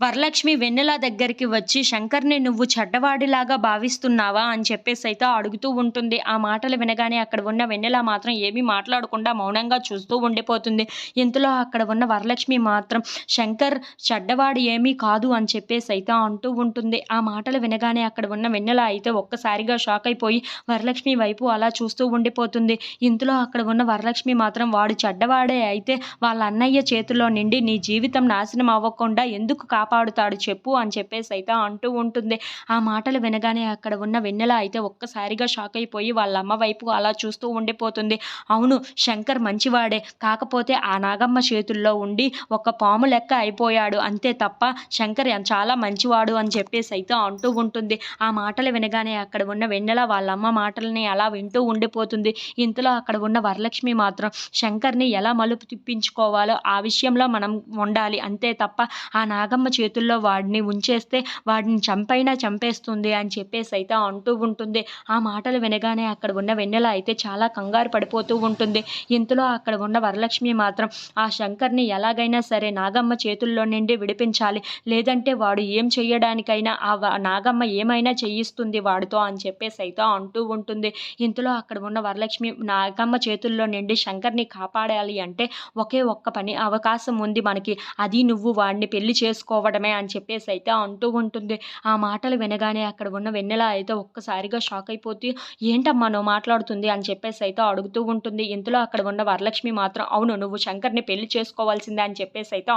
వరలక్ష్మి వెన్నెల దగ్గరికి వచ్చి శంకర్ని నువ్వు చెడ్డవాడిలాగా భావిస్తున్నావా? అని చెప్పేసి అయితే అడుగుతూ ఉంటుంది. ఆ మాటలు వినగానే అక్కడ ఉన్న వెన్నెల మాత్రం ఏమీ మాట్లాడకుండా మౌనంగా చూస్తూ ఉండిపోతుంది. ఇంతలో అక్కడ ఉన్న వరలక్ష్మి మాత్రం శంకర్ చెడ్డవాడు ఏమీ కాదు అని చెప్పేసి అయితే అంటూ ఉంటుంది. ఆ మాటలు వినగానే అక్కడ ఉన్న వెన్నెల అయితే ఒక్కసారిగా షాక్ అయిపోయి వరలక్ష్మి వైపు అలా చూస్తూ ఉండిపోతుంది. ఇంతలో అక్కడ ఉన్న వరలక్ష్మి మాత్రం వాడు చెడ్డవాడే అయితే వాళ్ళ అన్నయ్య చేతిలో నిండి నీ జీవితం నాశనం అవ్వకుండా ఎందుకు కాపాడుతాడు చెప్పు అని చెప్పేసి అయితే అంటూ ఉంటుంది. ఆ మాటలు వినగానే అక్కడ ఉన్న వెన్నెల అయితే ఒక్కసారిగా షాక్ అయిపోయి వాళ్ళ అమ్మ వైపు అలా చూస్తూ ఉండిపోతుంది. అవును శంకర్ మంచివాడే. కాకపోతే ఆ నాగమ్మ చేతుల్లో ఉండి ఒక పాము లెక్క అయిపోయాడు. అంతే తప్ప శంకర్ చాలా మంచివాడు అని చెప్పేసి అయితే అంటూ ఉంటుంది. ఆ మాటలు వినగానే అక్కడ ఉన్న వెన్నెల వాళ్ళ అమ్మ అలా వింటూ ఉండిపోతుంది. ఇంతలో అక్కడ ఉన్న వరలక్ష్మి మాత్రం శంకర్ని ఎలా మలుపు తిప్పించుకోవాలో ఆ విషయంలో మనం ఉండాలి. అంతే తప్ప ఆ నాగమ్మ చేతుల్లో వాడిని ఉంచేస్తే వాడిని చంపైనా చంపేస్తుంది అని చెప్పేసి అయితే అంటూ ఉంటుంది. ఆ మాటలు వినగానే అక్కడ ఉన్న వెన్నెల అయితే చాలా కంగారు పడిపోతూ ఉంటుంది. ఇంతలో అక్కడ ఉన్న వరలక్ష్మి మాత్రం ఆ శంకర్ని ఎలాగైనా సరే నాగమ్మ చేతుల్లో నుండి విడిపించాలి. లేదంటే వాడు ఏం చేయడానికైనా ఆ నాగమ్మ ఏమైనా చేయిస్తుంది వాడితో అని చెప్పేసి అయితే అంటూ ఉంటుంది. ఇంతలో అక్కడ ఉన్న వరలక్ష్మి నాగమ్మ చేతుల్లో నుండి శంకర్ని కాపాడాలి అంటే ఒకే ఒక్క పని అవకాశం ఉంది మనకి. అది నువ్వు వాడిని పెళ్ళి అవ్వడమే అని చెప్పేసి అయితే అంటూ ఉంటుంది. ఆ మాటలు వినగానే అక్కడ ఉన్న వెన్నెల అయితే ఒక్కసారిగా షాక్ అయిపోతూ ఏంటమ్మా నువ్వు మాట్లాడుతుంది? అని చెప్పేసి అయితే అడుగుతూ ఉంటుంది. ఇంతలో అక్కడ ఉన్న వరలక్ష్మి మాత్రం అవును నువ్వు శంకర్ని పెళ్ళి చేసుకోవాల్సిందే అని చెప్పేసి అయితే